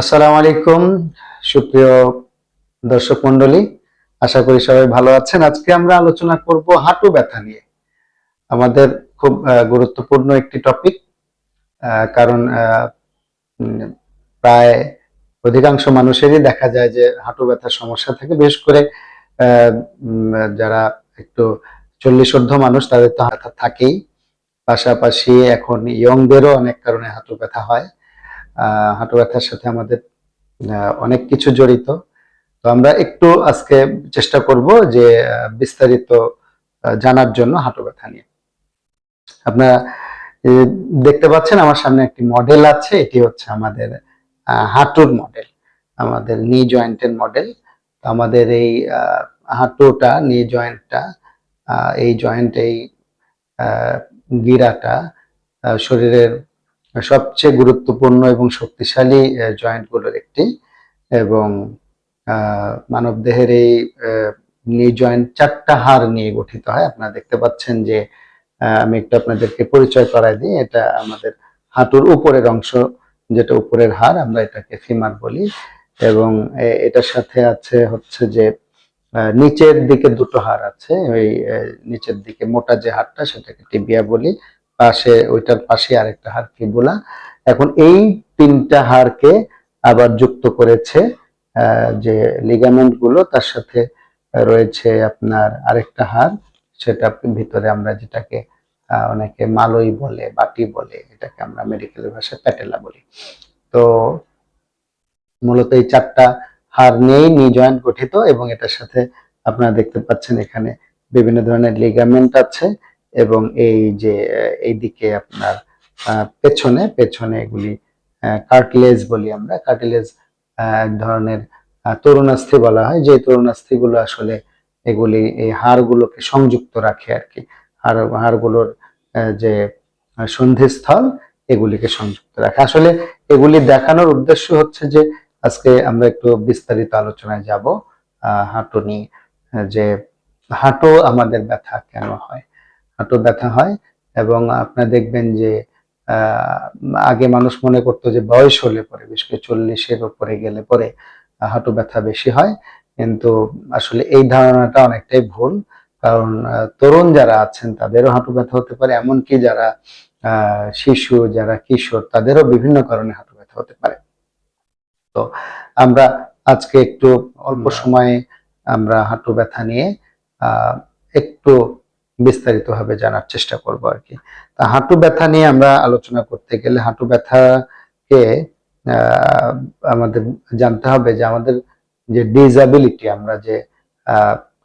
আসসালামু আলাইকুম, সুপ্রিয় দর্শক মন্ডলী আশা করি সবাই ভালো আছেন। আজকে আমরা আলোচনা করব হাঁটু ব্যথা নিয়ে। আমাদের খুব গুরুত্বপূর্ণ একটি টপিক কারণ প্রায় অধিকাংশ মানুষেরই দেখা যায় যে হাঁটু ব্যথার সমস্যা থাকে, বিশেষ করে যারা একটু চল্লিশ ঊর্ধ্ব মানুষ, তাদের তো হাঁটা থাকেই। পাশাপাশি এখন ইয়ংদেরও অনেক কারণে হাঁটু ব্যথা হয়। হাঁটু ব্যথার সাথে আমাদের অনেক কিছু জড়িত। তো আমরা একটু আজকে চেষ্টা করব যে বিস্তারিত জানার জন্য হাঁটু ব্যথা নিয়ে। আপনারা দেখতে পাচ্ছেন আমার সামনে একটি মডেল আছে। এটি হচ্ছে আমাদের হাঁটুর মডেল, আমাদের নি জয়েন্টের মডেল। আমাদের এই হাঁটুটা নি জয়েন্টটা এই জয়েন্ট এই গিরাটা শরীরের সবচেয়ে গুরুত্বপূর্ণ এবং শক্তিশালী জয়েন্টগুলোর একটি, এবং মানব দেহের এই নি জয়েন্ট চারটা হাড় নিয়ে গঠিত হয়। আপনারা দেখতে পাচ্ছেন যে আমি একটু আপনাদেরকে পরিচয় করাই দিই। এটা আমাদের হাঁটুর উপরের অংশ, যেটা উপরের হাড়, আমরা এটাকে ফিমার বলি। এবং এটার সাথে আছে হচ্ছে যে নিচের দিকে দুটো হাড় আছে। ওই নিচের দিকে মোটা যে হাড়টা, সেটাকে টিবিয়া বলি। পাশে, ওইটার পাশে আরেকটা হাড় ফিবুলা এখন এই তিনটা হাড়কে আবার যুক্ত করেছে যে লিগামেন্টগুলো, তার সাথে রয়েছে আপনার আরেকটা হাড় সেটা ভিতরে আমরা যেটাকে অনেকে মালই বলে, বাটি বলে, এটাকে আমরা মেডিকেল ভাষায় প্যাটেলা বলি। তো মূলত এই চারটা হার নিয়েই নি জয়েন্ট গঠিত এবং এটার সাথে আপনারা দেখতে পাচ্ছেন এখানে বিভিন্ন ধরনের লিগামেন্ট আছে। এবং এই যে এইদিকে আপনার পেছনে পেছনে এগুলি কার্টিলেজ বলি আমরা। কার্টিলেজ ধরনের তরুণাস্থি বলা হয়। যে তরুণাস্থিগুলো আসলে এগুলি, এই হাড়গুলোকে সংযুক্ত রাখে আর কি। হাড়, হাড়গুলোর যে সন্ধিস্থল, এগুলিকে সংযুক্ত রাখে। আসলে এগুলি দেখানোর উদ্দেশ্য হচ্ছে যে, আজকে আমরা একটু বিস্তারিত আলোচনায় যাব। হাঁটু নিয়ে যে, হাঁটু আমাদের ব্যথা কেন হয়? হাঁটু ব্যথা হয় এবং আপনারা দেখবেন যে আগে মানুষ মনে করতো যে বয়স হলে পরে বিশেষ করে চল্লিশের উপরে গেলে পরে হাঁটু ব্যথা বেশি হয়। কিন্তু আসলে এই ধারণাটা অনেকটাই ভুল। কারণ তরুণ যারা আছেন তাদেরও হাঁটু ব্যথা হতে পারে এমনকি যারা আহ, শিশু যারা কিশোর তাদেরও বিভিন্ন কারণে হাঁটু ব্যথা হতে পারে। তো আমরা আজকে একটু অল্প সময়ে আমরা হাঁটু ব্যথা নিয়ে আহ, একটু বিস্তারিতভাবে জানার চেষ্টা করব আর কি। তা হাঁটু ব্যথা নিয়ে আমরা আলোচনা করতে গেলে হাঁটু ব্যথাকে আমাদের জানতে হবে যে আমাদের যে ডিজাবিলিটি আমরা যে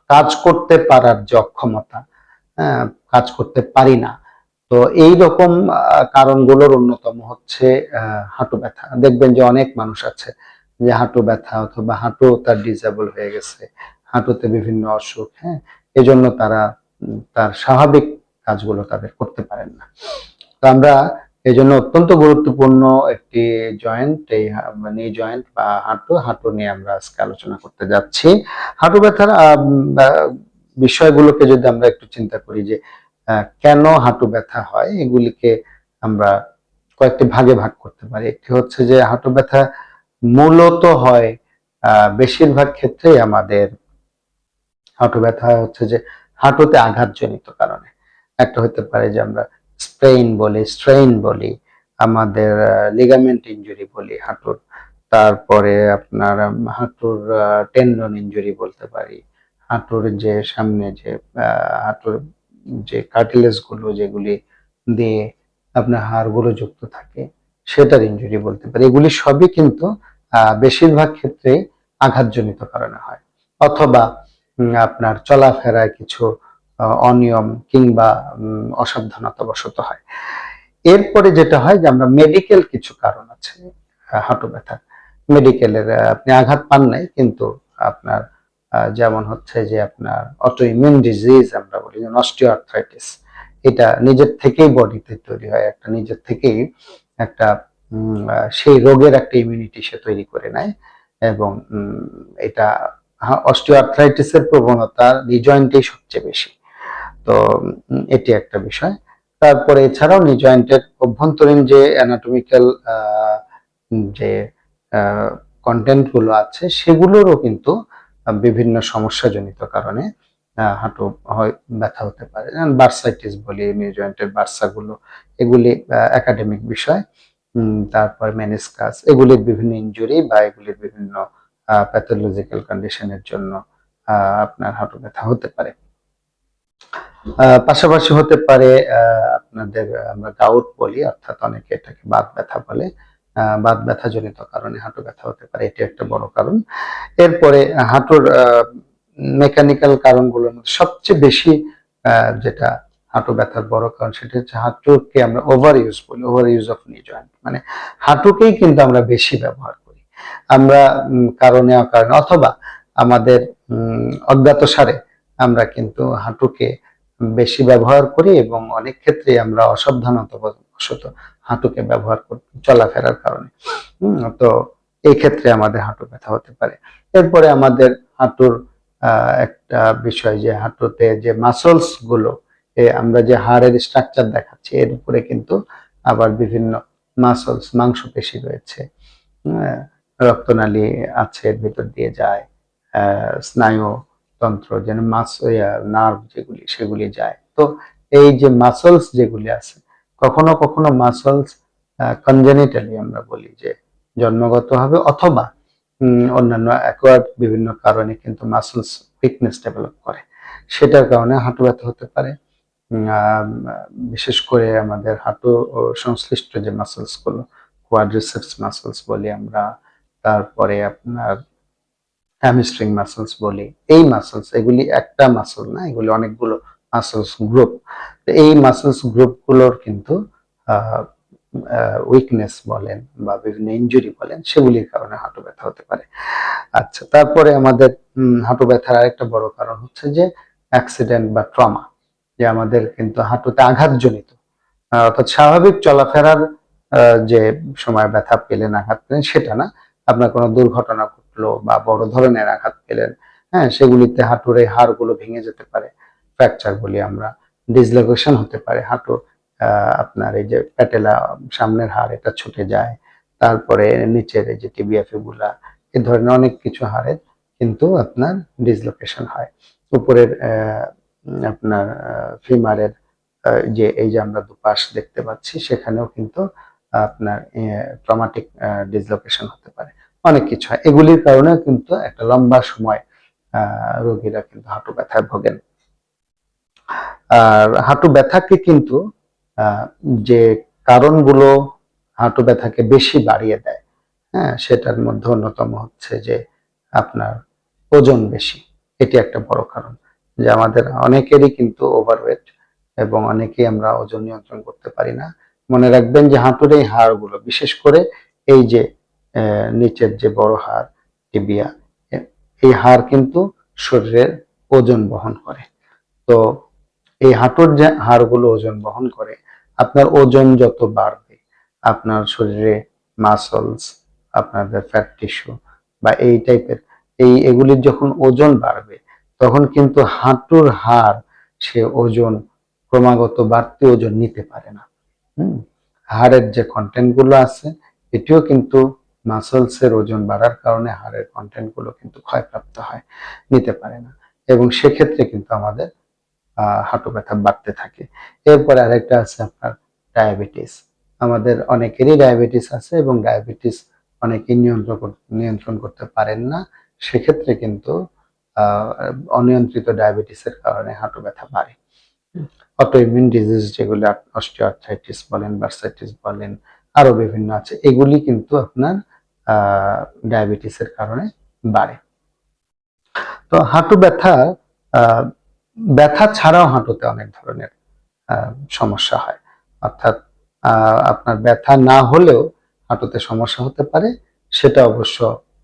কাজ করতে পারার যে অক্ষমতা হ্যাঁ, কাজ করতে পারি না তো এই রকম কারণগুলোর অন্যতম হচ্ছে হাঁটু ব্যথা। দেখবেন যে অনেক মানুষ আছে যে হাঁটু ব্যথা অথবা হাঁটু তার ডিসেবল হয়ে গেছে হাঁটুতে বিভিন্ন অসুখ হ্যাঁ এজন্য তারা তার স্বাভাবিক কাজগুলো তাদের করতে পারেন না। তো আমরা এই জন্য অত্যন্ত গুরুত্বপূর্ণ একটি জয়েন্ট এই নি জয়েন্ট বা হাঁটু হাঁটু নিয়ে আমরা আজকে আলোচনা করতে যাচ্ছি। হাঁটু ব্যথার আহ, আহ, বিষয়গুলোকে যদি আমরা একটু চিন্তা করি যে কেন হাঁটু ব্যথা হয় এগুলিকে আমরা কয়েকটি ভাগে ভাগ করতে পারি। একটি হচ্ছে যে হাঁটু ব্যথা মূলত হয় আহ, বেশিরভাগ ক্ষেত্রেই আমাদের হাঁটু ব্যথা হচ্ছে যে হাঁটুতে আঘাতজনিত কারণে। একটা হতে পারে যে আমরা স্প্রেইন বলি, স্ট্রেইন বলি, আমাদের লিগামেন্ট ইনজুরি বলি হাঁটুর। তারপরে আপনার হাঁটুর টেন্ডন ইনজুরি বলতে পারি। হাঁটুর যে সামনে যে হাঁটুর যে কার্টিলেজগুলো যেগুলি দিয়ে আপনার হাড়গুলো যুক্ত থাকে, সেটার ইনজুরি বলতে পারি। এগুলি সবই কিন্তু বেশিরভাগ ক্ষেত্রে আঘাতজনিত কারণে হয়। অথবা আপনার চলাফেরায় কিছু অনিয়ম কিংবা উম, অসাবধানতাবশত হয়। এরপরে যেটা হয় যে আমরা মেডিকেল কিছু কারণ আছে হাঁটু ব্যথার। মেডিকেলের আপনি আঘাত পান নাই কিন্তু আপনার যেমন হচ্ছে যে আপনার অটো ইমিউন ডিজিজ আমরা বলি অস্টিওআর্থ্রাইটিস এটা নিজের থেকেই বডিতে তৈরি হয় একটা নিজের থেকেই একটা সেই রোগের একটা ইমিউনিটি সে তৈরি করে নেয় এবং এটা অস্টিওআর্থ্রাইটিসের প্রবণতা রিজয়েন্টেই সবচেয়ে বেশি। তো এটি একটা বিষয়। তারপরে এছাড়াও নি জয়েন্টের অভ্যন্তরীণ যে অ্যানাটমিক্যাল যে কন্টেন্টগুলো আছে, সেগুলোরও কিন্তু বিভিন্ন সমস্যাজনিত কারণে হাঁটু হয়, ব্যথা হতে পারে। বার্সাইটিস বলি নিউ জয়েন্টের বার্সাগুলো, এগুলি একাডেমিক বিষয়। তারপর মেনিসকাস এগুলির বিভিন্ন ইনজুরি বা এগুলির বিভিন্ন প্যাথোলজিক্যাল কন্ডিশনের জন্য আপনার হাঁটু ব্যথা হতে পারে। পাশাপাশি হতে পারে আপনাদের, আমরা গাউট বলি, অর্থাৎ অনেকে এটাকে বাত ব্যথা বলে। বাত ব্যথা জনিত কারণে হাঁটু ব্যথা হতে পারে, এটি একটা বড় কারণ। এরপরে হাঁটুর মেকানিক্যাল কারণগুলোর মধ্যে সবচেয়ে বেশি যেটা হাঁটু ব্যথার বড় কারণ, সেটা হচ্ছে হাঁটুকে আমরা ওভার ইউজ বলি over use of knee joint মানে হাঁটুকেই কিন্তু আমরা বেশি ব্যবহার আমরা কারণে অকারণে অথবা আমাদের অজ্ঞাত সারে আমরা কিন্তু হাঁটুকে বেশি ব্যবহার করি এবং অনেক ক্ষেত্রে আমরা অসাবধানতা বশত হাঁটুকে ব্যবহার করি চলাফেরার কারণে। তো এই ক্ষেত্রে আমাদের হাঁটু ব্যথা হতে পারে। এরপরে আমাদের হাঁটুর একটা বিষয় যে হাঁটুতে যে মাসলসগুলো আমরা যে হাড়ের স্ট্রাকচার দেখাচ্ছি এর উপরে কিন্তু আবার বিভিন্ন মাসলস মাংসপেশি রয়েছে। হ্যাঁ, রক্তনালী আছে, এর ভিতর দিয়ে যায় স্নায়ু তন্ত্র, যেন মাস নার্ভ যেগুলি, সেগুলি যায়। তো এই যে মাসলস যেগুলি আছে, কখনো কখনো মাসলস কনজেনিটালি আমরা বলি যে জন্মগত জন্মগতভাবে অথবা অন্যান্য অ্যাকোয়ার্ড বিভিন্ন কারণে কিন্তু মাসলস উইকনেস ডেভেলপ করে। সেটার কারণে হাঁটু ব্যথা হতে পারে। বিশেষ করে আমাদের হাঁটু সংশ্লিষ্ট যে মাসলসগুলো কোয়াড্রিসেপস মাসলস বলি আমরা তারপরে আপনার হ্যামস্ট্রিং মাসলস বলি, এই মাসলস এগুলি একটা মাসল না, এগুলি অনেকগুলো মাসলস গ্রুপ এই মাসলস গ্রুপগুলোর কিন্তু উইকনেস বলেন বা বিভিন্ন ইনজুরি বলেন, সেগুলির কারণে হাঁটু ব্যথা হতে পারে। আচ্ছা তারপরে আমাদের হাঁটু ব্যথার আরেকটা বড় কারণ হচ্ছে যে অ্যাক্সিডেন্ট বা ট্রমা যে আমাদের কিন্তু হাঁটুতে আঘাতজনিত। অর্থাৎ স্বাভাবিক চলাফেরার যে সময় ব্যথা পেলেন আঘাত পেলেন সেটা না আপনার কোনো দুর্ঘটনা ঘটলো বা বড় ধরনের আঘাত পেলেন হ্যাঁ সেগুলিতে হাঁটুর এই হাড়গুলো ভেঙে যেতে পারে, ফ্র্যাকচার বলি আমরা, ডিসলোকেশন হতে পারে, হাঁটুর আপনার এই যে প্যাটেলা সামনের হাড় এটা ছুটে যায়, তারপরে নিচের এই যে টিবিয়া ফিবুলা, এ ধরনের অনেক কিছু হাড়ের কিন্তু আপনার ডিসলোকেশন হয়। উপরের আপনার ফিমারের যে এই যে আমরা দুপাশ দেখতে পাচ্ছি সেখানেও কিন্তু আপনার ট্রমাটিক ডিসলোকেশন হতে পারে। অনেক কিছু হয়। এগুলির কারণে কিন্তু একটা লম্বা সময় রোগীরা কিন্তু হাঁটু ব্যথায় ভোগেন। আর হাঁটু ব্যথাকে কিন্তু যে কারণগুলো হাঁটু ব্যথাকে বেশি বাড়িয়ে দেয় হ্যাঁ সেটার মধ্যে অন্যতম হচ্ছে যে আপনার ওজন বেশি। এটি একটা বড় কারণ যে আমাদের অনেকেরই কিন্তু ওভারওয়েট এবং অনেকেই আমরা ওজন নিয়ন্ত্রণ করতে পারি না। মনে রাখবেন যে হাঁটুর এই হাড়গুলো, বিশেষ করে এই যে নিচের যে বড় হাড়, টিবিয়া এই হাড় কিন্তু শরীরের ওজন বহন করে। তো এই হাঁটুর যে হাড়গুলো ওজন বহন করে, আপনার ওজন যত বাড়বে, আপনার শরীরে মাসলস আপনাদের ফ্যাট টিস্যু বা এই টাইপের এই এগুলির যখন ওজন বাড়বে, তখন কিন্তু হাঁটুর হাড় সে ওজন ক্রমাগত বাড়তি ওজন নিতে পারে না। হুম, হাড়ের যে কন্টেন্টগুলো আছে, এটিও কিন্তু মাসলস এর ওজন বাড়ার কারণে হাড়ের কন্টেন্টগুলো কিন্তু ক্ষয়প্রাপ্ত হয়, নিতে পারে না। এবং সেক্ষেত্রে কিন্তু আমাদের হাঁটু ব্যথা বাড়তে থাকে। এরপরে আরেকটা আছে আপনার ডায়াবেটিস আমাদের অনেকেরই ডায়াবেটিস আছে এবং ডায়াবেটিস অনেকেই নিয়ন্ত্রণ নিয়ন্ত্রণ করতে পারেন না। সেক্ষেত্রে কিন্তু অনিয়ন্ত্রিত ডায়াবেটিসের কারণে হাঁটু ব্যথা বাড়ে। অটোইমিউন ডিজিজ যেগুলো অস্টিওআর্থ্রাইটিস বলেন, বার্সাইটিস বলেন, আরও বিভিন্ন আছে, এগুলি কিন্তু আপনার ডায়াবেটিসের কারণে বাড়ে। তো হাঁটু ব্যথা ব্যথা ছাড়াও হাঁটুতে অনেক ধরনের সমস্যা হয়। অর্থাৎ আপনার ব্যথা না হলেও হাঁটুতে সমস্যা হতে পারে, সেটা অবশ্য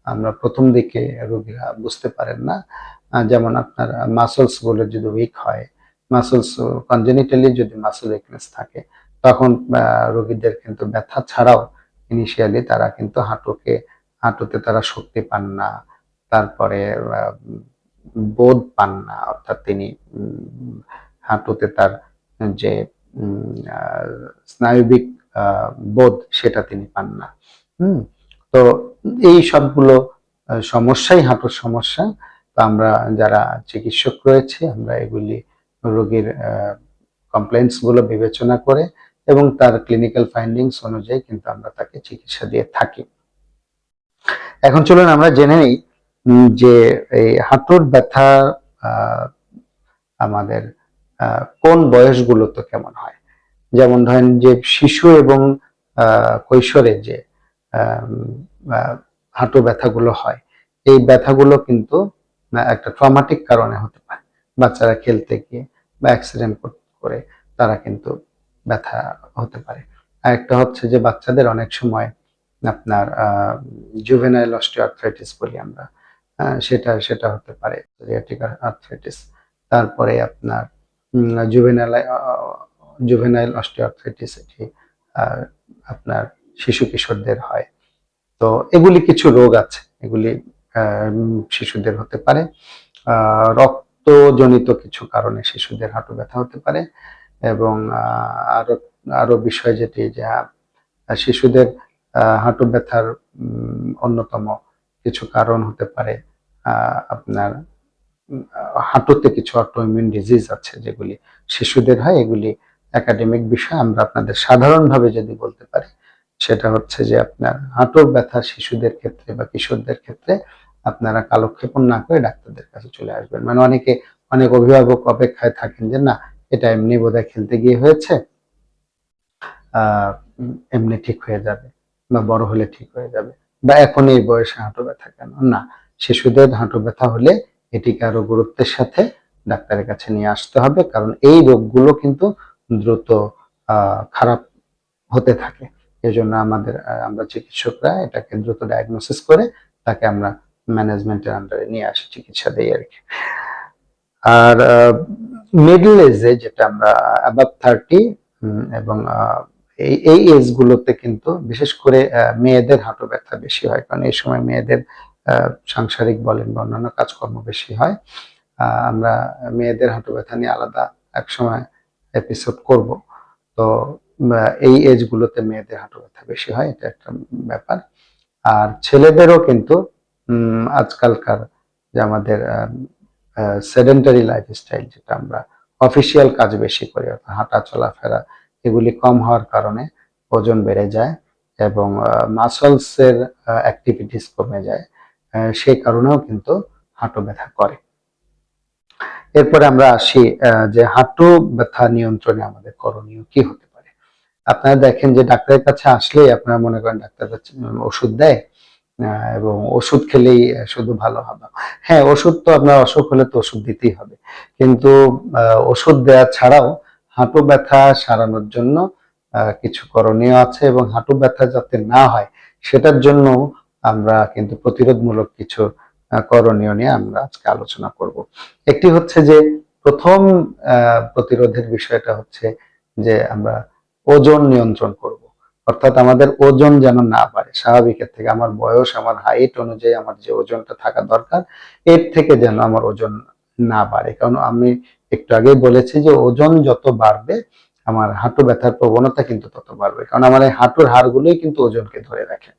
আমরা প্রথম দিকে রোগীরা বুঝতে পারেন না। যেমন আপনার মাসলস যদি উইক হয় মাসলস কনজেনিটালি যদি মাসল উইকনেস থাকে, তখন রোগীদের কিন্তু ব্যথা ছাড়াও ইনিশিয়ালি তারা কিন্তু হাঁটুকে, হাঁটুতে তারা শক্তি পান না। তারপরে বোধ পান না। অর্থাৎ তিনি হাঁটুতে তার যে স্নায়বিক বোধ সেটা তিনি পান না। হুম? তো এই সবগুলো সমস্যাই হাঁটুর সমস্যা। তো আমরা যারা চিকিৎসক রয়েছে, আমরা এগুলি রোগীর কমপ্লেন্টসগুলো বিবেচনা করে এবং তার ক্লিনিক্যাল ফাইন্ডিংস অনুযায়ী কিন্তু আমরা তাকে চিকিৎসা দিয়ে থাকি। এখন চলুন আমরা জেনে নিই যে এই হাঁটুর ব্যথা আমাদের কোন বয়সগুলোতে কেমন হয়? যেমন ধরেন যে শিশু এবং কৈশোরে যে হাঁটু ব্যথাগুলো হয়, এই ব্যথাগুলো কিন্তু একটা ট্রমাটিক কারণে হতে পারে। বাচ্চারা খেলতে গিয়ে বা অ্যাক্সিডেন্ট করে তারা কিন্তু ব্যথা হতে পারে। আর একটা হচ্ছে যে বাচ্চাদের অনেক সময় আপনার জুভেনাইল অস্টিওআর্থ্রাইটিস বলি আমরা সেটা সেটা হতে পারে আর্থ্রাইটিস তারপরে আপনার জুভেনাইল জুভেনাইল অস্টিওআর্থ্রাইটিস এটি আপনার শিশু কিশোরদের হয়। তো এগুলি কিছু রোগ আছে এগুলি শিশুদের হতে পারে। আহ, রক্তজনিত কিছু কারণে শিশুদের হাঁটু ব্যথা হতে পারে এবং আরও আরও বিষয় যেটি যে শিশুদের হাঁটু ব্যথার অন্যতম কিছু কারণ হতে পারে আপনার হাঁটুতে কিছু অটোইমিউন ডিজিজ আছে যেগুলি শিশুদের হয়, এগুলি একাডেমিক বিষয়। আমরা আপনাদের সাধারণভাবে যদি বলতে পারি, সেটা হচ্ছে যে আপনার হাঁটুর ব্যথা শিশুদের ক্ষেত্রে বা কিশোরদের ক্ষেত্রে আপনারা কালক্ষেপণ না করে ডাক্তারদের কাছে চলে আসবেন। মানে অনেকে, অনেক অভিভাবক অপেক্ষায় থাকেন যে, না, এটা এমনি বোধহয় খেলতে গিয়ে হয়েছে, আহ, এমনি ঠিক হয়ে যাবে বা বড় হলে ঠিক হয়ে যাবে বা এখন এই বয়সে হাঁটু ব্যথা কেন? না, শিশুদের হাঁটু ব্যথা হলে এটিকে আরও গুরুত্বের সাথে ডাক্তারের কাছে নিয়ে আসতে হবে, কারণ এই রোগগুলো কিন্তু দ্রুত খারাপ হতে থাকে। এজন্য আমাদের আমরা চিকিৎসকরা এটাকে দ্রুত ডায়াগনোসিস করে তাকে আমরা ম্যানেজমেন্টের আন্ডারে নিয়ে আসি, চিকিৎসা দিই আর কি। আর মিডল এজে যেটা আমরা অ্যাবাভ থার্টি এবং এই এই গুলোতে কিন্তু বিশেষ করে মেয়েদের হাঁটু ব্যথা বেশি হয়, কারণ এই সময় মেয়েদের সাংসারিক বলেন বা অন্যান্য কাজকর্ম বেশি হয় আমরা মেয়েদের হাঁটু ব্যথা নিয়ে আলাদা এক সময় এপিসোড করব। তো এই এজ গুলোতে মেয়েদের হাঁটু ব্যথা বেশি হয়, এটা একটা ব্যাপার। আর ছেলেদেরও কিন্তু আজকালকার যে আমাদের সেডেন্টারি লাইফস্টাইল যেটা আমরা অফিসিয়াল কাজ বেশি করি, অর্থাৎ হাঁটা, চলাফেরা, এগুলি কম হওয়ার কারণে ওজন বেড়ে যায় এবং মাসলস এর অ্যাক্টিভিটিস কমে যায় সেই কারণেও কিন্তু হাঁটু ব্যথা করে। এরপরে আমরা আসি যে হাঁটু ব্যথা নিয়ন্ত্রণে আমাদের করণীয় কি হতে পারে। আপনারা দেখেন যে ডাক্তারের কাছে আসলেই আপনারা মনে করেন ডাক্তার ওষুধ দেয় এবং ওষুধ খেলেই শুধু ভালো হবে। হ্যাঁ ওষুধ তো আপনার অসুখ হলে তো ওষুধ দিতেই হবে। কিন্তু ওষুধ দেওয়া ছাড়াও হাঁটু ব্যথা সারানোর জন্য কিছু করণীয় আছে এবং হাঁটু ব্যথা যাতে না হয়, সেটার জন্য আমরা কিন্তু প্রতিরোধমূলক কিছু করণীয় নিয়ে আমরা আজকে আলোচনা করব। একটি হচ্ছে যে, প্রথম প্রতিরোধের বিষয়টা হচ্ছে যে আমরা ওজন নিয়ন্ত্রণ করব। অর্থাৎ আমাদের ওজন যেন না বাড়ে স্বাভাবিকের থেকে আমার বয়স, আমার হাইট অনুযায়ী আমার যে ওজনটা থাকা দরকার, এর থেকে যেন আমার ওজন না বাড়ে। কারণ আমি একটু আগেই বলেছি যে ওজন যত বাড়বে, আমার হাঁটু ব্যথার প্রবণতা কিন্তু তত বাড়বে। কারণ আমার এই হাঁটুর হাড়গুলোই কিন্তু ওজনকে ধরে রাখে।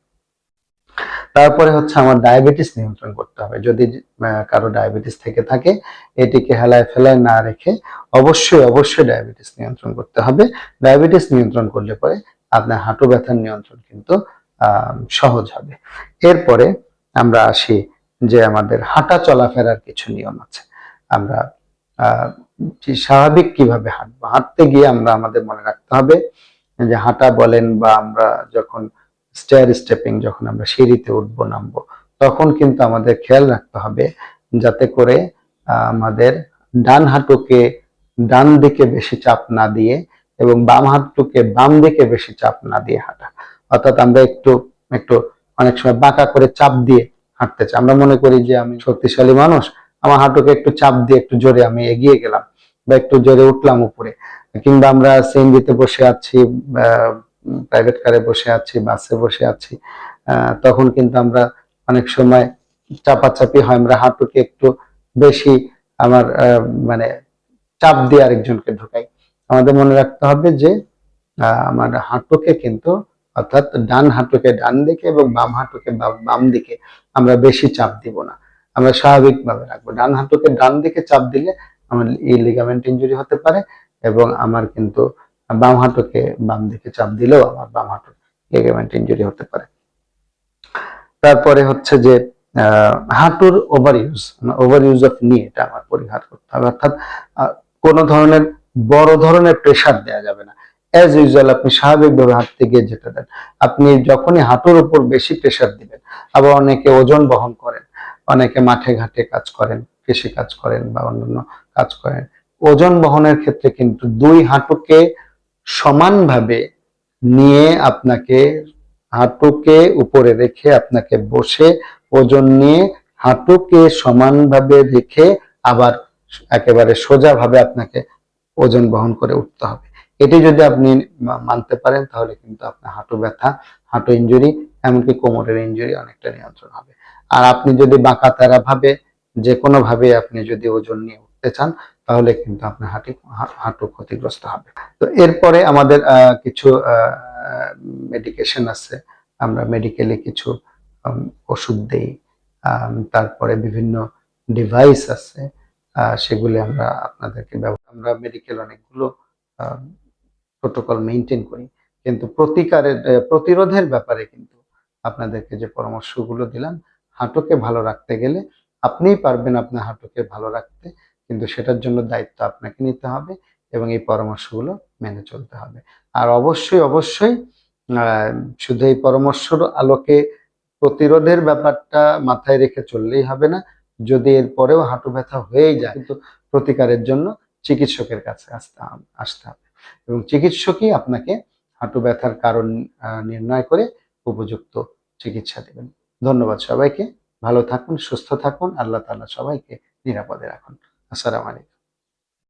তারপরে হচ্ছে আমার ডায়াবেটিস নিয়ন্ত্রণ করতে হবে। যদি কারও ডায়াবেটিস থেকে থাকে, এটিকে হেলায় ফেলায় না রেখে অবশ্যই অবশ্যই ডায়াবেটিস নিয়ন্ত্রণ করতে হবে। ডায়াবেটিস নিয়ন্ত্রণ করলে পরে আপনার হাঁটু ব্যথার নিয়ন্ত্রণ কিন্তু সহজ হবে। এরপরে আমরা আসি যে আমাদের হাঁটা চলাফেরার কিছু নিয়ম আছে। আমরা স্বাভাবিক কীভাবে হাঁটবো? হাঁটতে গিয়ে আমরা আমাদের মনে রাখতে হবে যে হাঁটা বলেন বা আমরা যখন স্টেয়ার স্টেপিং যখন আমরা সিঁড়িতে উঠবো, নামবো, তখন কিন্তু আমাদের খেয়াল রাখতে হবে যাতে করে আমাদের ডান হাঁটুকে ডান দিকে বেশি চাপ না দিয়ে এবং বাম হাঁটুকে বাম দিকে বেশি চাপ না দিয়ে হাঁটা। অর্থাৎ আমরা একটু একটু অনেক সময় বাঁকা করে চাপ দিয়ে হাঁটতে চাই। আমরা মনে করি যে আমি শক্তিশালী মানুষ, আমার হাঁটুকে একটু চাপ দিয়ে একটু জোরে আমি এগিয়ে গেলাম বা একটু জোরে উঠলাম উপরে। কিংবা আমরা সিএনজিতে বসে আছি প্রাইভেট কারে বসে আছি বাসে বসে আছি তখন কিন্তু আমরা অনেক সময় চাপাচাপি হয়। আমরা হাঁটুকে একটু বেশি আমার মানে চাপ দিয়ে আরেকজনকে ঢুকাই। আমাদের মনে রাখতে হবে যে আমার হাঁটুকে কিন্তু, অর্থাৎ ডান হাঁটুকে ডান দিকে এবং বাম হাঁটুকে বাম দিকে আমরা বেশি চাপ দিব না। আমরা স্বাভাবিকভাবে রাখব। ডান হাঁটুকে ডান দিকে চাপ দিলে আমার এই লিগামেন্ট ইঞ্জুরি হতে পারে এবং আমার কিন্তু বাম হাঁটুকে বাম দিকে চাপ দিলেও আমার বাম হাঁটুর লিগামেন্ট ইঞ্জুরি হতে পারে। তারপরে হচ্ছে যে হাঁটুর over use over use of knee এটা আমার পরিহার করতে হবে। অর্থাৎ কোনো ধরনের বড় ধরনের প্রেসার দেওয়া যাবে না। অ্যাজ ইউজুয়াল আপনি স্বাভাবিকভাবে হাঁটতে গিয়ে যেতে দেন, আপনি যখনই হাঁটুর উপর বেশি প্রেসার দিবেন, আবার অনেকে ওজন বহন করেন, অনেকে মাঠে ঘাটে কাজ করেন, কৃষি কাজ করেন বা অন্যান্য কাজ করেন, ওজন বহনের ক্ষেত্রে কিন্তু দুই হাঁটুকে সমানভাবে নিয়ে আপনাকে হাঁটুকে উপরে রেখে আপনাকে বসে ওজন নিয়ে হাঁটুকে সমানভাবে রেখে আবার একেবারে সোজাভাবে আপনাকে ওজন বহন করে উঠতে হবে। এটি যদি আপনি মানতে পারেন, তাহলে কিন্তু আপনার হাঁটু ব্যথা, হাঁটু ইনজুরি এমনকি কোমরের ইনজুরি অনেকটা নিয়ন্ত্রণ হবে। আর আপনি যদি বাঁকা তেরা ভাবে যে ভাবে আপনি যদি ওজন নিয়ে উঠতে চান, তাহলে কিন্তু আপনার হাঁটি হাঁটু ক্ষতিগ্রস্ত হবে। তো এরপরে আমাদের কিছু মেডিকেশন আছে। আমরা মেডিকেলে কিছু ওষুধ দেই। তারপরে বিভিন্ন ডিভাইস আছে। সেগুলি আমরা আপনাদেরকে আমরা মেডিকেল অনেকগুলো প্রোটোকল মেনটেন করি। কিন্তু প্রতিকারের প্রতিরোধের ব্যাপারে কিন্তু আপনাদেরকে যে পরামর্শগুলো দিলাম, হাঁটুকে ভালো রাখতে গেলে আপনিই পারবেন আপনার হাঁটুকে ভালো রাখতে। কিন্তু সেটার জন্য দায়িত্ব আপনাকে নিতে হবে এবং এই পরামর্শগুলো মেনে চলতে হবে। আর অবশ্যই অবশ্যই শুধু এই পরামর্শর আলোকে প্রতিরোধের ব্যাপারটা মাথায় রেখে চললেই হবে না। যদি এরপরেও হাঁটু ব্যথা হয়ে যায়। কিন্তু প্রতিকারের জন্য চিকিৎসকের কাছে আসতে আসতে হবে। এবং চিকিৎসকই আপনাকে হাঁটু ব্যথার কারণ নির্ণয় করে উপযুক্ত চিকিৎসা দেবেন। ধন্যবাদ সবাইকে। ভালো থাকুন সুস্থ থাকুন। আল্লাহ তাআলা সবাইকে নিরাপদে রাখুন। আসসালামু আলাইকুম।